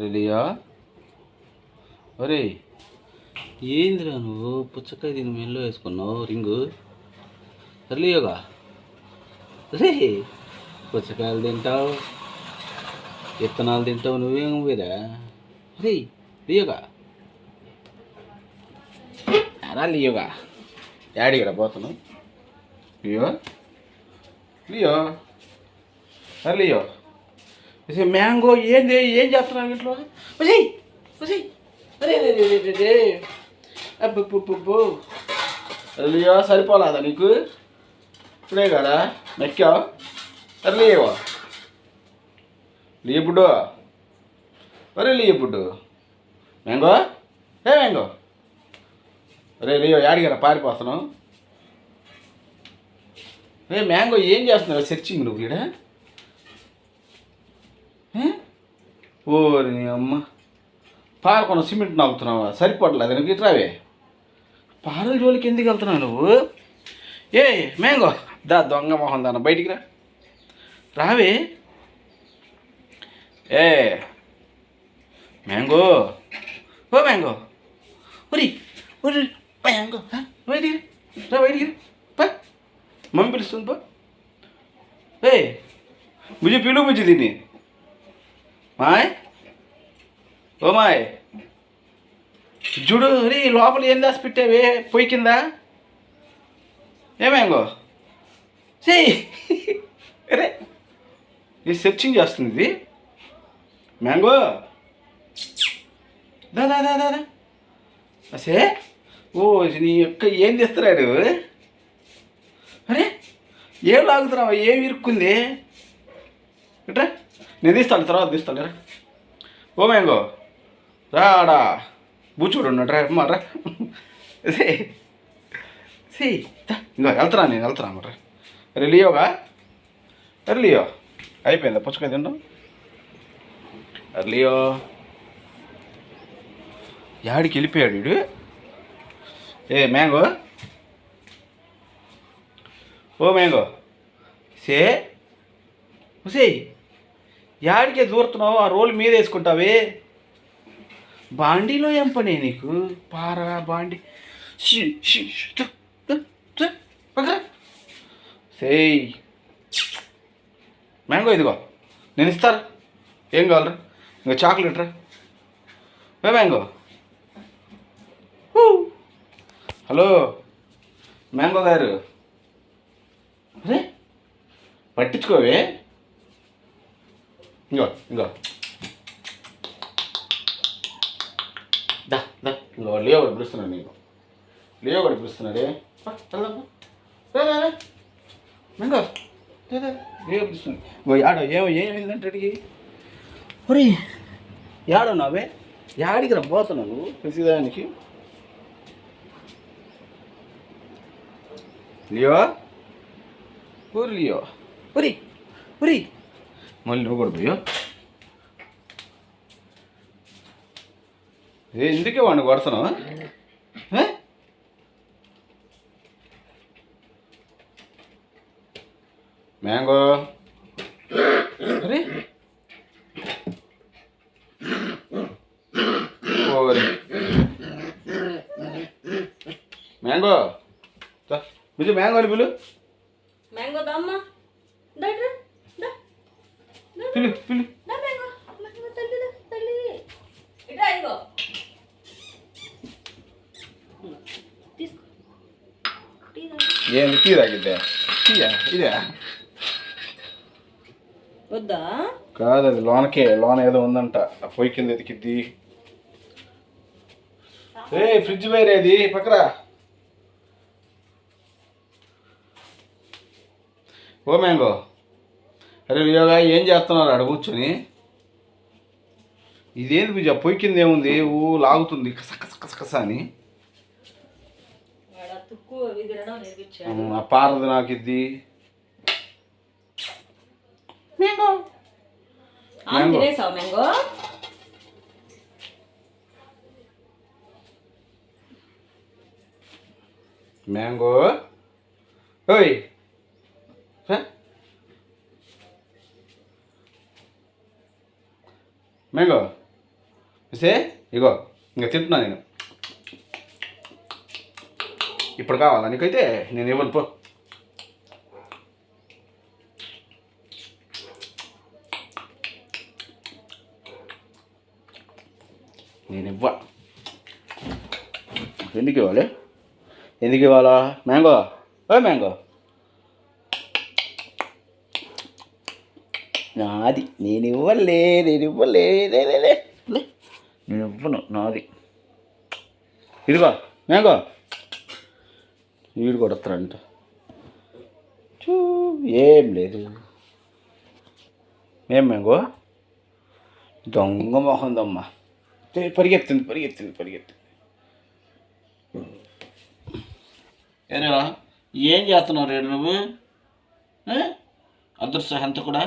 రెడీయా ఒరే ఏందిరా నువ్వు? పుచ్చకాయ దీని మెల్లో వేసుకున్నావు రింగు. రెడీయోగా రే పుచ్చకాయలు తింటావు విత్తనాలు తింటావు నువ్వేం వేరా రే లియోగా. అరా లియోగా. యాడిగరా పోతున్నావు లియో? లియో? అరే లియో. మ్యాంగో ఏంది? ఏం చేస్తున్నావు ఇంట్లో వచ్చేయి వచ్చేయి అరే రే రే రే రే అబ్బు సరిపోలేదా నీకు? ఇప్పుడే కదా నక్కావు అరే లియో లియో అరే లియో మ్యాంగో? ఏ మ్యాంగో? అరే లియో యాడిగారా పారిపోతున్నావు. రే మ్యాంగో ఏం చేస్తున్నావు? సెర్చింగ్ నువ్వు ఇక్కడ ఓరి నీ అమ్మ. పారకొన సిమెంట్ నాకుతున్నావా సరిపడలేదు నీకు ఇట్రావే పారల జోలికి ఎందుకు వెళ్తున్నావు నువ్వు? ఏ మ్యాంగో. దా దొంగ మొహం దాన్న బయటికి రా. రావే. ఏ మ్యాంగో. ఓ మ్యాంగో. ఒరి ఒరి మ్యాంగో. బయటికి రా. బయటికి రా. పా. మమ్మీ పిలుస్తుంది పో. ఏ బుజ్జి పిలు బుజ్జి దీన్ని. మాయ్? ఓ మాయ్. చూడు రీ లోపల ఏం దాసి పెట్టావే? పొయ్యి కింద? ఏమేంగో చెయ్యి అరే ఇది సెర్చింగ్ చేస్తుంది ఇది. మ్యాంగో! దా దా దా దా అసే? ఓ నీ యొక్క ఏం తెస్తున్నాడు? అరే ఏం లాగుతున్నావు? ఏం ఇరుక్కుంది? ఇట్రా. నేను తీస్తాను తర్వాత తీస్తాను రా. ఓ మ్యాంగో. రాడా. బూచూడు ఉన్నాడు రా అమ్మ సే. సే ఇంకా వెళ్తున్నా నేను వెళ్తున్నా మరి అరే లియోగా? అరే లియో. అయిపోయిందా? పుచ్చకాయ తింటాం అరే లియో. యాడికి వెళ్ళిపోయాడు వీడు? ఏ మ్యాంగో? ఓ మ్యాంగో. సే. ఉసేయ్ యాడికే దూరుతున్నావు ఆ రోల్ మీద వేసుకుంటావే? బాండీలో ఏం పని నీకు? పారా బాండి. సేయ్. మ్యాంగో ఇదిగో. నేను ఇస్తారా? ఏం కావాలరా? ఇంకా చాక్లెట్ రా. ఏ మ్యాంగో? హలో. మ్యాంగో గారు. అరే పట్టించుకోవే? ఇంకో ఇంకో దా దా ఇంకో లియో కూడా పిలుస్తున్నాడు నీకు లియో కూడా పిలుస్తున్నాడే. మ్యాంగో. లియో ఇంకో యాడో ఏమో ఏమైందంటే అడిగి ఒరే యాడో నావే యాడికి రా పోతున్నావు నువ్వు ప్రతిదానికి లియో ఊరు లియో ఉరి ఉరి మళ్ళీ నువ్వు కూడా పోయో. ఎందుకే వాడిని కొడుతున్నావు మ్యాంగో. అరే. మ్యాంగో. మీరు మ్యాంగో అని పిలు మ్యాంగో దమ్మా దట్రా దా పిలు పిలు దా మ్యాంగో మ్యాంగో తల్లి దా తల్లి ఇట్రా ఇగో తీసుకో టీ తాగు. ఏంది టీ తాగిద్దా? టీయా? ఇదే? వద్దా? కాదు అది లోనకే. లోన ఏదో ఉందంట. ఆ పొయ్యి కింద ఎతికిద్ది. ఏ ఫ్రిడ్జ్ వేరేది పక్కరా. ఓ మ్యాంగో. అరే యోగా ఏం చేస్తున్నారు? అక్కడ కూర్చొని. ఇదేంది పూజ పొయ్యి కింద ఏముంది? ఊ లాగుతుంది. కస కస కస కస అని. ఆ పారది నాకు ఇది. మ్యాంగో. మ్యాంగో. ఓయ్. మ్యాంగో. చూసే ఇగో ఇంకా తింటున్నా నేను. ఇప్పుడు కావాలా నీకైతే? నేను ఇవ్వను పో. నేను ఇవ్వ. ఎందుకు ఇవ్వాలి? ఎందుకు ఇవ్వాలా? మ్యాంగో. ఓ మ్యాంగో. నాది. నేను ఇవ్వలే నేను ఇవ్వలే నేను ఇవ్వను నాది. ఇదిగో మేగో వీడు కొడతారంట చూ ఏం లేదు. ఏం మేగో దొంగ మొహందమ్మ పరిగెత్తింది పరిగెత్తింది పరిగెత్తింది. ఏరా ఏం చేస్తున్నావు రేడు నువ్వు? అదృశ్య హంత కూడా